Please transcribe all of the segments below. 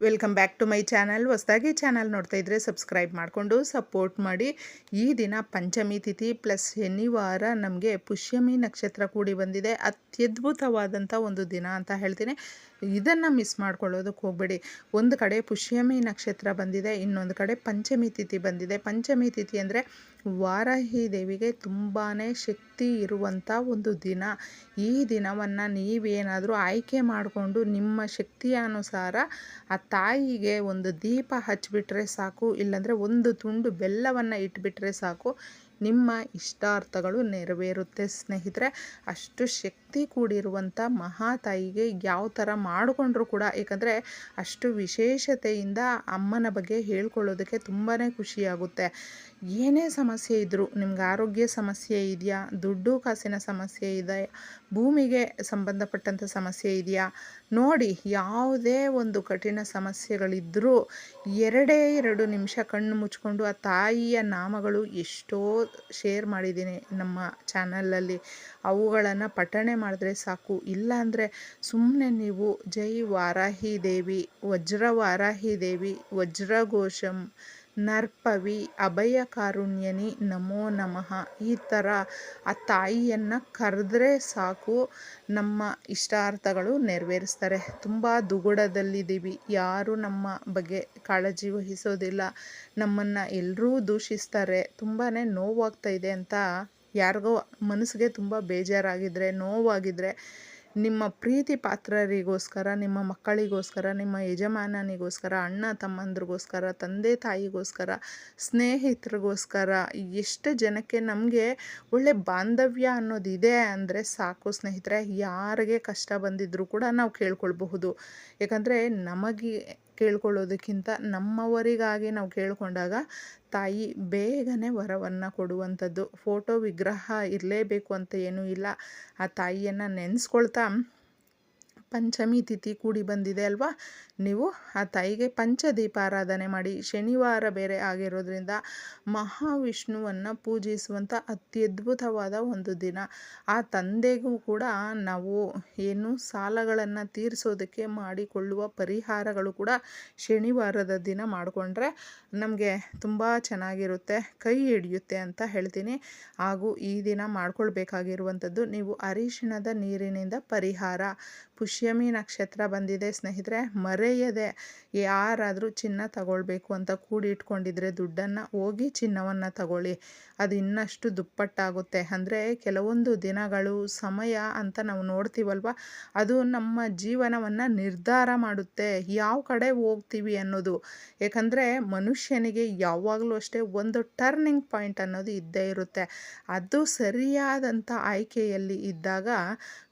Welcome back to my channel. ಹೊಸದಾಗಿ channel ನೋಡ್ತಾ ಇದ್ದರೆ ಸಬ್ಸ್ಕ್ರೈಬ್ ಮಾಡಿಕೊಂಡು ಸಪೋರ್ಟ್ ಮಾಡಿ. ಈ ದಿನ ಪಂಚಮಿ ತಿಥಿ ಪ್ಲಸ್ ಶನಿವಾರ ನಮಗೆ ಪುಷ್ಯಮಿ ನಕ್ಷತ್ರ ಕೂಡಿ ಬಂದಿದೆ. ಅತ್ಯದ್ಭುತವಾದಂಥ ಒಂದು ದಿನ ಅಂತ ಹೇಳ್ತೀನಿ. ಇದನ್ನು ಮಿಸ್ ಮಾಡ್ಕೊಳ್ಳೋದಕ್ಕೆ ಹೋಗಬೇಡಿ. ಒಂದು ಕಡೆ ಪುಷ್ಯಮಿ ನಕ್ಷತ್ರ ಬಂದಿದೆ, ಇನ್ನೊಂದು ಕಡೆ ಪಂಚಮಿ ತಿಥಿ ಬಂದಿದೆ. ಪಂಚಮಿ ತಿಥಿ ಅಂದರೆ ವಾರಾಹಿ ದೇವಿಗೆ ತುಂಬಾ ಶಕ್ತಿ ಇರುವಂಥ ಒಂದು ದಿನ. ಈ ದಿನವನ್ನು ನೀವೇನಾದರೂ ಆಯ್ಕೆ ಮಾಡಿಕೊಂಡು ನಿಮ್ಮ ಶಕ್ತಿಯ ಅನುಸಾರ ತಾಯಿಗೆ ಒಂದು ದೀಪ ಹಚ್ಚಿಬಿಟ್ರೆ ಸಾಕು, ಇಲ್ಲಾಂದರೆ ಒಂದು ತುಂಡು ಬೆಲ್ಲವನ್ನು ಇಟ್ಬಿಟ್ರೆ ಸಾಕು. ನಿಮ್ಮ ಇಷ್ಟಾರ್ಥಗಳು ನೆರವೇರುತ್ತೆ ಸ್ನೇಹಿತರೆ. ಅಷ್ಟು ಶಕ್ತಿ ಕೂಡಿರುವಂಥ ಮಹಾತಾಯಿಗೆ ಯಾವ ಥರ ಮಾಡಿಕೊಂಡ್ರು ಕೂಡ, ಏಕೆಂದರೆ ಅಷ್ಟು ವಿಶೇಷತೆಯಿಂದ ಅಮ್ಮನ ಬಗ್ಗೆ ಹೇಳ್ಕೊಳ್ಳೋದಕ್ಕೆ ತುಂಬಾ ಖುಷಿಯಾಗುತ್ತೆ. ಏನೇ ಸಮಸ್ಯೆ ಇದ್ದರೂ ನಿಮ್ಗೆ ಆರೋಗ್ಯ ಸಮಸ್ಯೆ ಇದೆಯಾ? ದುಡ್ಡು ಕಾಸಿನ ಸಮಸ್ಯೆ ಇದೆ? ಭೂಮಿಗೆ ಸಂಬಂಧಪಟ್ಟಂಥ ಸಮಸ್ಯೆ ಇದೆಯಾ? ನೋಡಿ, ಯಾವುದೇ ಒಂದು ಕಠಿಣ ಸಮಸ್ಯೆಗಳಿದ್ದರೂ ಎರಡೇ ಎರಡು ನಿಮಿಷ ಕಣ್ಣು ಮುಚ್ಕೊಂಡು ಆ ತಾಯಿಯ ನಾಮಗಳು ಎಷ್ಟೋ ಶೇರ್ ಮಾಡಿದ್ದೀನಿ ನಮ್ಮ ಚಾನಲಲ್ಲಿ. ಅವುಗಳನ್ನು ಪಠಣೆ ಮಾಡಿದ್ರೆ ಸಾಕು. ಇಲ್ಲಾಂದರೆ ಸುಮ್ಮನೆ ನೀವು ಜೈ ವಾರಾಹಿ ದೇವಿ ವಜ್ರ ವಾರಾಹಿ ದೇವಿ, ವಜ್ರಘೋಷಂ ನರ್ಪವಿ ಅಭಯ ಕಾರುಣ್ಯನಿ ನಮೋ ನಮಃ. ಈ ಥರ ಆ ತಾಯಿಯನ್ನು ಕರೆದ್ರೆ ಸಾಕು. ನಮ್ಮ ಇಷ್ಟಾರ್ಥಗಳು ನೆರವೇರಿಸ್ತಾರೆ. ತುಂಬ ದುಗುಡದಲ್ಲಿದ್ದೀವಿ. ಯಾರು ನಮ್ಮ ಬಗ್ಗೆ ಕಾಳಜಿ ವಹಿಸೋದಿಲ್ಲ. ನಮ್ಮನ್ನು ಎಲ್ಲರೂ ದೂಷಿಸ್ತಾರೆ. ತುಂಬಾ ನೋವಾಗ್ತಾ ಇದೆ ಅಂತ ಯಾರಿಗೋ ಮನಸ್ಸಿಗೆ ತುಂಬ ಬೇಜಾರಾಗಿದ್ದರೆ ನೋವಾಗಿದ್ದರೆ ನಿಮ್ಮ ಪ್ರೀತಿ ಪಾತ್ರರಿಗೋಸ್ಕರ, ನಿಮ್ಮ ಮಕ್ಕಳಿಗೋಸ್ಕರ, ನಿಮ್ಮ ಯಜಮಾನನಿಗೋಸ್ಕರ, ಅಣ್ಣ ತಮ್ಮಂದ್ರಿಗೋಸ್ಕರ, ತಂದೆ ತಾಯಿಗೋಸ್ಕರ, ಸ್ನೇಹಿತರಿಗೋಸ್ಕರ ಎಷ್ಟು ಜನಕ್ಕೆ ನಮಗೆ ಒಳ್ಳೆ ಬಾಂಧವ್ಯ ಅನ್ನೋದಿದೆ ಅಂದರೆ ಸಾಕು ಸ್ನೇಹಿತರೆ. ಯಾರಿಗೆ ಕಷ್ಟ ಬಂದಿದ್ದರೂ ಕೂಡ ನಾವು ಕೇಳ್ಕೊಳ್ಬಹುದು. ಯಾಕಂದರೆ ನಮಗೆ ಕೇಳ್ಕೊಳ್ಳೋದಕ್ಕಿಂತ ನಮ್ಮವರಿಗಾಗಿ ನಾವು ಕೇಳಿಕೊಂಡಾಗ ತಾಯಿ ಬೇಗನೆ ವರವನ್ನು ಕೊಡುವಂಥದ್ದು. ಫೋಟೋ ವಿಗ್ರಹ ಇರಲೇಬೇಕು ಅಂತ ಏನೂ ಇಲ್ಲ. ಆ ತಾಯಿಯನ್ನು ನೆನೆಸ್ಕೊಳ್ತಾ ಪಂಚಮಿ ತಿಥಿ ಕೂಡಿ ಬಂದಿದೆ ಅಲ್ವಾ? ನೀವು ಆ ತಾಯಿಗೆ ಪಂಚದೀಪಾರಾಧನೆ ಮಾಡಿ, ಶನಿವಾರ ಬೇರೆ ಆಗಿರೋದ್ರಿಂದ ಮಹಾವಿಷ್ಣುವನ್ನು ಪೂಜಿಸುವಂಥ ಅತ್ಯದ್ಭುತವಾದ ಒಂದು ದಿನ. ಆ ತಂದೆಗೂ ಕೂಡ ನಾವು ಏನು ಸಾಲಗಳನ್ನು ತೀರಿಸೋದಕ್ಕೆ ಮಾಡಿಕೊಳ್ಳುವ ಪರಿಹಾರಗಳು ಕೂಡ ಶನಿವಾರದ ದಿನ ಮಾಡಿಕೊಂಡ್ರೆ ನಮಗೆ ತುಂಬ ಚೆನ್ನಾಗಿರುತ್ತೆ, ಕೈ ಹಿಡಿಯುತ್ತೆ ಅಂತ ಹೇಳ್ತೀನಿ. ಹಾಗೂ ಈ ದಿನ ಮಾಡ್ಕೊಳ್ಬೇಕಾಗಿರುವಂಥದ್ದು ನೀವು ಅರಿಶಿಣದ ನೀರಿನಿಂದ ಪರಿಹಾರ ಪುಷ್ಯಮಿ ನಕ್ಷತ್ರ ಬಂದಿದೆ. ಸ್ನೇಹಿತರೆ, ಮರೆಯದೆ ಯಾರಾದರೂ ಚಿನ್ನ ತಗೊಳ್ಬೇಕು ಅಂತ ಕೂಡಿ ಇಟ್ಕೊಂಡಿದ್ರೆ ದುಡ್ಡನ್ನು ಹೋಗಿ ಚಿನ್ನವನ್ನು ತಗೊಳ್ಳಿ. ಅದು ಇನ್ನಷ್ಟು ದುಪ್ಪಟ್ಟಾಗುತ್ತೆ. ಅಂದರೆ ಕೆಲವೊಂದು ದಿನಗಳು ಸಮಯ ಅಂತ ನಾವು ನೋಡ್ತೀವಲ್ವ? ಅದು ನಮ್ಮ ಜೀವನವನ್ನು ನಿರ್ಧಾರ ಮಾಡುತ್ತೆ. ಯಾವ ಕಡೆ ಹೋಗ್ತೀವಿ ಅನ್ನೋದು. ಯಾಕಂದರೆ ಮನುಷ್ಯನಿಗೆ ಯಾವಾಗಲೂ ಅಷ್ಟೇ ಒಂದು ಟರ್ನಿಂಗ್ ಪಾಯಿಂಟ್ ಅನ್ನೋದು ಇದ್ದೇ ಇರುತ್ತೆ. ಅದು ಸರಿಯಾದಂಥ ಆಯ್ಕೆಯಲ್ಲಿ ಇದ್ದಾಗ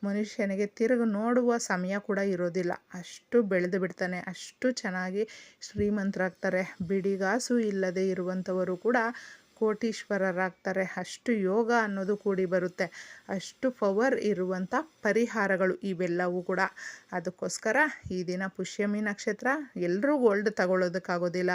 ಮನುಷ್ಯನಿಗೆ ತಿರುಗಿ ನೋಡುವ ಸಮಯ ಕೂಡ ಇರೋದಿಲ್ಲ. ಅಷ್ಟು ಬೆಳೆದು ಬಿಡ್ತಾನೆ. ಅಷ್ಟು ಚೆನ್ನಾಗಿ ಶ್ರೀಮಂತರಾಗ್ತಾರೆ. ಬಿಡಿಗಾಸು ಇಲ್ಲದೆ ಇರುವಂಥವರು ಕೂಡ ಕೋಟೀಶ್ವರರಾಗ್ತಾರೆ. ಅಷ್ಟು ಯೋಗ ಅನ್ನೋದು ಕೂಡಿ ಬರುತ್ತೆ. ಅಷ್ಟು ಪವರ್ ಇರುವಂಥ ಪರಿಹಾರಗಳು ಇವೆಲ್ಲವೂ ಕೂಡ. ಅದಕ್ಕೋಸ್ಕರ ಈ ದಿನ ಪುಷ್ಯಮಿ ನಕ್ಷತ್ರ ಎಲ್ಲರೂ ಗೋಲ್ಡ್ ತಗೊಳ್ಳೋದಕ್ಕಾಗೋದಿಲ್ಲ.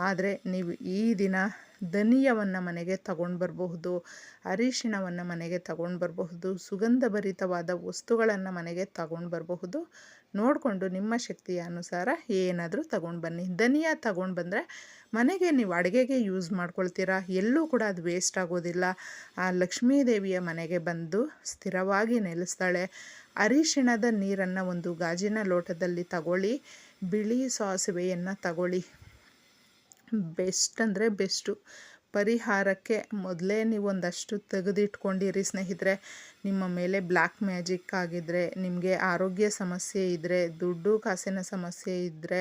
ಆದರೆ ನೀವು ಈ ದಿನ ಧನಿಯವನ್ನು ಮನೆಗೆ ತಗೊಂಡು ಬರಬಹುದು, ಅರಿಶಿಣವನ್ನು ಮನೆಗೆ ತಗೊಂಡು ಬರಬಹುದು, ಸುಗಂಧಭರಿತವಾದ ವಸ್ತುಗಳನ್ನು ಮನೆಗೆ ತಗೊಂಡು ಬರಬಹುದು. ನೋಡಿಕೊಂಡು ನಿಮ್ಮ ಶಕ್ತಿಯ ಅನುಸಾರ ಏನಾದರೂ ತಗೊಂಡು ಬನ್ನಿ. ಧನಿಯ ತಗೊಂಡು ಬಂದರೆ ಮನೆಗೆ ನೀವು ಅಡುಗೆಗೆ ಯೂಸ್ ಮಾಡ್ಕೊಳ್ತೀರಾ? ಎಲ್ಲೂ ಕೂಡ ಅದು ವೇಸ್ಟ್ ಆಗೋದಿಲ್ಲ. ಆ ಲಕ್ಷ್ಮೀ ದೇವಿಯ ಮನೆಗೆ ಬಂದು ಸ್ಥಿರವಾಗಿ ನೆಲೆಸ್ತಾಳೆ. ಅರಿಶಿಣದ ನೀರನ್ನು ಒಂದು ಗಾಜಿನ ಲೋಟದಲ್ಲಿ ತಗೊಳ್ಳಿ, ಬಿಳಿ ಸಾಸಿವೆಯನ್ನು ತಗೊಳ್ಳಿ. ಬೆಸ್ಟ್ ಅಂದರೆ ಬೆಸ್ಟು. ಪರಿಹಾರಕ್ಕೆ ಮೊದಲೇ ನೀವು ಒಂದಷ್ಟು ತೆಗೆದಿಟ್ಕೊಂಡಿರಿ ಸ್ನೇಹಿತರೆ. ನಿಮ್ಮ ಮೇಲೆ ಬ್ಲ್ಯಾಕ್ ಮ್ಯಾಜಿಕ್ ಆಗಿದ್ದರೆ ನಿಮಗೆ ಆರೋಗ್ಯ ಸಮಸ್ಯೆ ಇದ್ದರೆ ದುಡ್ಡು ಕಾಸಿನ ಸಮಸ್ಯೆ ಇದ್ದರೆ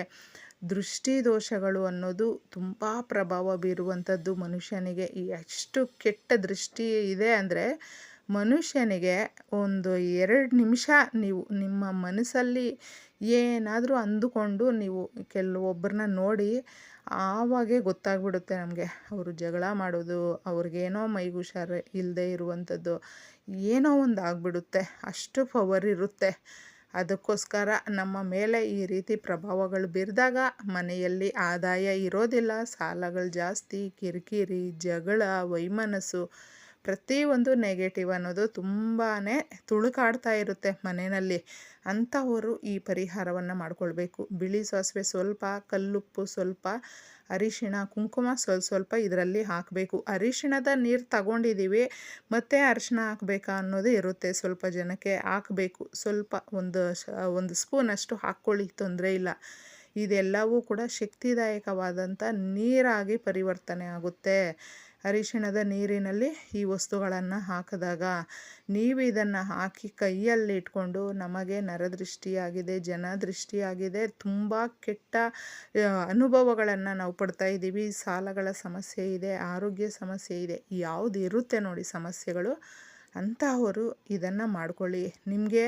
ದೃಷ್ಟಿ ದೋಷಗಳು ಅನ್ನೋದು ತುಂಬ ಪ್ರಭಾವ ಬೀರುವಂಥದ್ದು ಮನುಷ್ಯನಿಗೆ. ಎಷ್ಟು ಕೆಟ್ಟ ದೃಷ್ಟಿ ಇದೆ ಅಂದರೆ, ಮನುಷ್ಯನಿಗೆ ಒಂದು ಎರಡು ನಿಮಿಷ ನೀವು ನಿಮ್ಮ ಮನಸ್ಸಲ್ಲಿ ಏನಾದರೂ ಅಂದುಕೊಂಡು ನೀವು ಕೆಲವೊಬ್ಬರನ್ನ ನೋಡಿ ಆವಾಗೇ ಗೊತ್ತಾಗ್ಬಿಡುತ್ತೆ ನಮಗೆ. ಅವರು ಜಗಳ ಮಾಡೋದು, ಅವ್ರಿಗೇನೋ ಮೈಗೆ ಹುಷಾರು ಇಲ್ಲದೆ ಇರುವಂಥದ್ದು, ಏನೋ ಒಂದು ಆಗಿಬಿಡುತ್ತೆ. ಅಷ್ಟು ಪವರ್ ಇರುತ್ತೆ. ಅದಕ್ಕೋಸ್ಕರ ನಮ್ಮ ಮೇಲೆ ಈ ರೀತಿ ಪ್ರಭಾವಗಳು ಬೀರಿದಾಗ ಮನೆಯಲ್ಲಿ ಆದಾಯ ಇರೋದಿಲ್ಲ. ಸಾಲಗಳು ಜಾಸ್ತಿ, ಕಿರಿಕಿರಿ, ಜಗಳ, ವೈಮನಸ್ಸು ಪ್ರತಿಯೊಂದು ನೆಗೆಟಿವ್ ಅನ್ನೋದು ತುಂಬಾ ತುಳುಕಾಡ್ತಾ ಇರುತ್ತೆ ಮನೆಯಲ್ಲಿ. ಅಂಥವರು ಈ ಪರಿಹಾರವನ್ನು ಮಾಡಿಕೊಳ್ಬೇಕು. ಬಿಳಿ ಸಾಸಿವೆ ಸ್ವಲ್ಪ, ಕಲ್ಲುಪ್ಪು ಸ್ವಲ್ಪ, ಅರಿಶಿಣ, ಕುಂಕುಮ ಸ್ವಲ್ಪ ಸ್ವಲ್ಪ ಇದರಲ್ಲಿ ಹಾಕಬೇಕು. ಅರಿಶಿಣದ ನೀರು ತಗೊಂಡಿದ್ದೀವಿ ಮತ್ತೆ ಅರಿಶಿಣ ಹಾಕಬೇಕಾ ಅನ್ನೋದು ಇರುತ್ತೆ ಸ್ವಲ್ಪ ಜನಕ್ಕೆ. ಹಾಕಬೇಕು. ಸ್ವಲ್ಪ ಒಂದು ಒಂದು ಸ್ಪೂನಷ್ಟು ಹಾಕ್ಕೊಳ್ಳಿ, ತೊಂದರೆ ಇಲ್ಲ. ಇದೆಲ್ಲವೂ ಕೂಡ ಶಕ್ತಿದಾಯಕವಾದಂಥ ನೀರಾಗಿ ಪರಿವರ್ತನೆ ಆಗುತ್ತೆ. ಅರಿಶಿಣದ ನೀರಿನಲ್ಲಿ ಈ ವಸ್ತುಗಳನ್ನು ಹಾಕಿದಾಗ ನೀವು ಇದನ್ನು ಹಾಕಿ ಕೈಯಲ್ಲಿ ಇಟ್ಕೊಂಡು ನಮಗೆ ನರದೃಷ್ಟಿಯಾಗಿದೆ, ಜನದೃಷ್ಟಿಯಾಗಿದೆ, ತುಂಬ ಕೆಟ್ಟ ಅನುಭವಗಳನ್ನು ನಾವು ಪಡ್ತಾ ಇದ್ದೀವಿ. ಸಾಲಗಳ ಸಮಸ್ಯೆ ಇದೆ, ಆರೋಗ್ಯ ಸಮಸ್ಯೆ ಇದೆ, ಯಾವುದು ಇರುತ್ತೆ ನೋಡಿ ಸಮಸ್ಯೆಗಳು ಅಂತಹವರು ಇದನ್ನು ಮಾಡ್ಕೊಳ್ಳಿ. ನಿಮಗೆ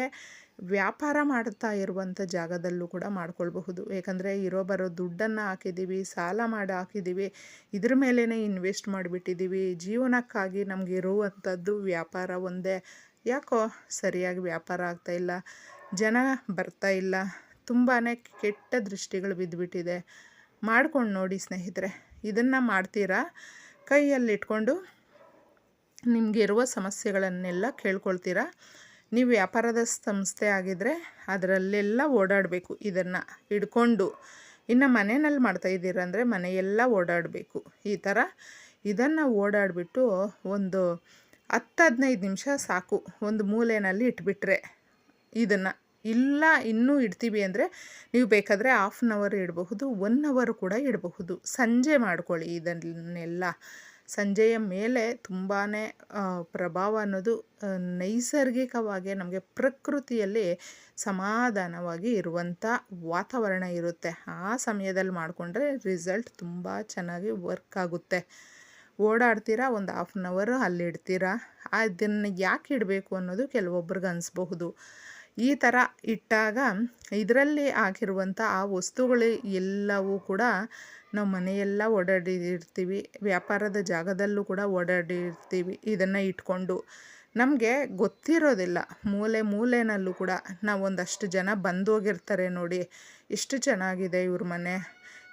ವ್ಯಾಪಾರ ಮಾಡ್ತಾ ಇರುವಂಥ ಜಾಗದಲ್ಲೂ ಕೂಡ ಮಾಡ್ಕೊಳ್ಬಹುದು. ಏಕೆಂದರೆ ಇರೋ ಬರೋ ದುಡ್ಡನ್ನು ಹಾಕಿದ್ದೀವಿ, ಸಾಲ ಮಾಡಿ ಹಾಕಿದ್ದೀವಿ, ಇದ್ರ ಮೇಲೇ ಇನ್ವೆಸ್ಟ್ ಮಾಡಿಬಿಟ್ಟಿದ್ದೀವಿ. ಜೀವನಕ್ಕಾಗಿ ನಮಗೆ ಇರುವಂಥದ್ದು ವ್ಯಾಪಾರ ಒಂದೇ. ಯಾಕೋ ಸರಿಯಾಗಿ ವ್ಯಾಪಾರ ಆಗ್ತಾಯಿಲ್ಲ ಜನ ಬರ್ತಾ ಇಲ್ಲ ತುಂಬಾ ಕೆಟ್ಟ ದೃಷ್ಟಿಗಳು ಬಿದ್ದುಬಿಟ್ಟಿದೆ ಮಾಡ್ಕೊಂಡು ನೋಡಿ ಸ್ನೇಹಿತರೆ, ಇದನ್ನು ಮಾಡ್ತೀರಾ? ಕೈಯಲ್ಲಿಟ್ಕೊಂಡು ನಿಮಗಿರುವ ಸಮಸ್ಯೆಗಳನ್ನೆಲ್ಲ ಕೇಳ್ಕೊಳ್ತೀರಾ? ನೀವು ವ್ಯಾಪಾರದ ಸಂಸ್ಥೆ ಆಗಿದ್ದರೆ ಅದರಲ್ಲೆಲ್ಲ ಓಡಾಡಬೇಕು ಇದನ್ನು ಹಿಡ್ಕೊಂಡು. ಇನ್ನು ಮನೆಯಲ್ಲಿ ಮಾಡ್ತಾಯಿದ್ದೀರ ಅಂದರೆ ಮನೆಯೆಲ್ಲ ಓಡಾಡಬೇಕು. ಈ ಥರ ಇದನ್ನು ಓಡಾಡಿಬಿಟ್ಟು ಒಂದು ಹತ್ತು ಹದಿನೈದು ನಿಮಿಷ ಸಾಕು. ಒಂದು ಮೂಲೆಯಲ್ಲಿ ಇಟ್ಬಿಟ್ರೆ ಇದನ್ನು. ಇಲ್ಲ, ಇನ್ನೂ ಇಡ್ತೀವಿ ಅಂದರೆ ನೀವು ಬೇಕಾದರೆ ಹಾಫ್ ಆನ್ ಅವರ್ ಇಡಬಹುದು ಒನ್ ಅವರ್ ಕೂಡ ಇಡಬಹುದು. ಸಂಜೆ ಮಾಡ್ಕೊಳ್ಳಿ ಇದನ್ನೆಲ್ಲ. ಸಂಜೆಯ ಮೇಲೆ ತುಂಬಾ ಪ್ರಭಾವ ಅನ್ನೋದು ನೈಸರ್ಗಿಕವಾಗಿ ನಮಗೆ ಪ್ರಕೃತಿಯಲ್ಲಿ ಸಮಾಧಾನವಾಗಿ ಇರುವಂಥ ವಾತಾವರಣ ಇರುತ್ತೆ. ಆ ಸಮಯದಲ್ಲಿ ಮಾಡಿಕೊಂಡ್ರೆ ರಿಸಲ್ಟ್ ತುಂಬ ಚೆನ್ನಾಗಿ ವರ್ಕ್ ಆಗುತ್ತೆ. ಓಡಾಡ್ತೀರಾ, ಒಂದು ಹಾಫ್ ಆನ್ ಅವರು ಅಲ್ಲಿಡ್ತೀರಾ, ಅದನ್ನು ಯಾಕೆ ಇಡಬೇಕು ಅನ್ನೋದು ಕೆಲವೊಬ್ರಿಗೆ ಅನಿಸ್ಬಹುದು. ಈ ಥರ ಇಟ್ಟಾಗ ಇದರಲ್ಲಿ ಹಾಕಿರುವಂಥ ಆ ವಸ್ತುಗಳು ಎಲ್ಲವೂ ಕೂಡ ನಾವು ಮನೆಯೆಲ್ಲ ಓಡಾಡಿರ್ತೀವಿ. ವ್ಯಾಪಾರದ ಜಾಗದಲ್ಲೂ ಕೂಡ ಓಡಾಡಿರ್ತೀವಿ ಇದನ್ನು ಇಟ್ಕೊಂಡು. ನಮಗೆ ಗೊತ್ತಿರೋದಿಲ್ಲ. ಮೂಲೆ ಮೂಲೆಯಲ್ಲೂ ಕೂಡ ನಾವೊಂದಷ್ಟು ಜನ ಬಂದೋಗಿರ್ತಾರೆ ನೋಡಿ. ಎಷ್ಟು ಚೆನ್ನಾಗಿದೆ ಇವ್ರ ಮನೆ.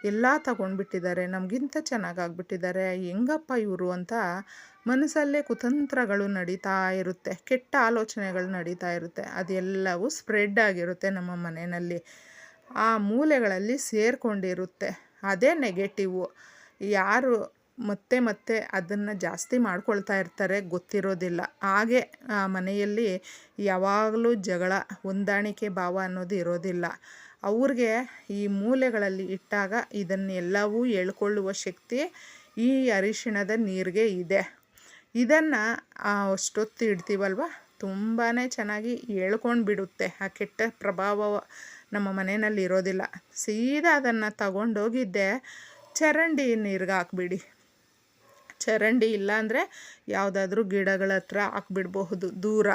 ಎಲ್ಲ ತಗೊಂಡ್ಬಿಟ್ಟಿದ್ದಾರೆ. ನಮಗಿಂತ ಚೆನ್ನಾಗಾಗ್ಬಿಟ್ಟಿದ್ದಾರೆ ಹೆಂಗಪ್ಪ ಇವರು ಅಂತ ಮನಸ್ಸಲ್ಲೇ ಕುತಂತ್ರಗಳು ನಡೀತಾ ಇರುತ್ತೆ, ಕೆಟ್ಟ ಆಲೋಚನೆಗಳು ನಡೀತಾ ಇರುತ್ತೆ, ಅದೆಲ್ಲವೂ ಸ್ಪ್ರೆಡ್ ಆಗಿರುತ್ತೆ ನಮ್ಮ ಮನೆಯಲ್ಲಿ. ಆ ಮೂಲೆಗಳಲ್ಲಿ ಸೇರಿಕೊಂಡಿರುತ್ತೆ, ಅದೇ ನೆಗೆಟಿವು ಯಾರು ಮತ್ತೆ ಮತ್ತೆ ಅದನ್ನು ಜಾಸ್ತಿ ಮಾಡ್ಕೊಳ್ತಾ ಇರ್ತಾರೆ ಗೊತ್ತಿರೋದಿಲ್ಲ. ಹಾಗೆ ಆ ಮನೆಯಲ್ಲಿ ಯಾವಾಗಲೂ ಜಗಳ, ಹೊಂದಾಣಿಕೆ ಭಾವ ಅನ್ನೋದು ಇರೋದಿಲ್ಲ. ಅವ್ರಿಗೆ ಈ ಮೂಲೆಗಳಲ್ಲಿ ಇಟ್ಟಾಗ ಇದನ್ನೆಲ್ಲವೂ ಹೇಳ್ಕೊಳ್ಳುವ ಶಕ್ತಿ ಈ ಅರಿಶಿಣದ ನೀರಿಗೆ ಇದೆ. ಇದನ್ನು ಅಷ್ಟೊತ್ತು ಇಡ್ತೀವಲ್ವ? ತುಂಬಾ ಚೆನ್ನಾಗಿ ಹೇಳ್ಕೊಂಡು ಬಿಡುತ್ತೆ. ಆ ಕೆಟ್ಟ ಪ್ರಭಾವ ನಮ್ಮ ಮನೆಯಲ್ಲಿ ಇರೋದಿಲ್ಲ. ಸೀದಾ ಅದನ್ನು ತಗೊಂಡೋಗಿದ್ದೆ. ಚರಂಡಿ ನೀರಿಗೆ ಹಾಕ್ಬಿಡಿ. ಚರಂಡಿ ಇಲ್ಲಾಂದರೆ ಯಾವುದಾದ್ರೂ ಗಿಡಗಳ ಹತ್ರ ಹಾಕ್ಬಿಡ್ಬಹುದು. ದೂರ.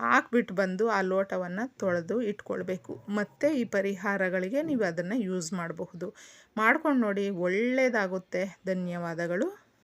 ಹಾಕ್ಬಿಟ್ಟು ಬಂದು ಆ ಲೋಟವನ್ನು ತೊಳೆದು ಇಟ್ಕೊಳ್ಬೇಕು. ಮತ್ತು ಈ ಪರಿಹಾರಗಳಿಗೆ ನೀವು ಅದನ್ನು ಯೂಸ್ ಮಾಡಬಹುದು. ಮಾಡ್ಕೊಂಡು ನೋಡಿ ಒಳ್ಳೆಯದಾಗುತ್ತೆ ಧನ್ಯವಾದಗಳು.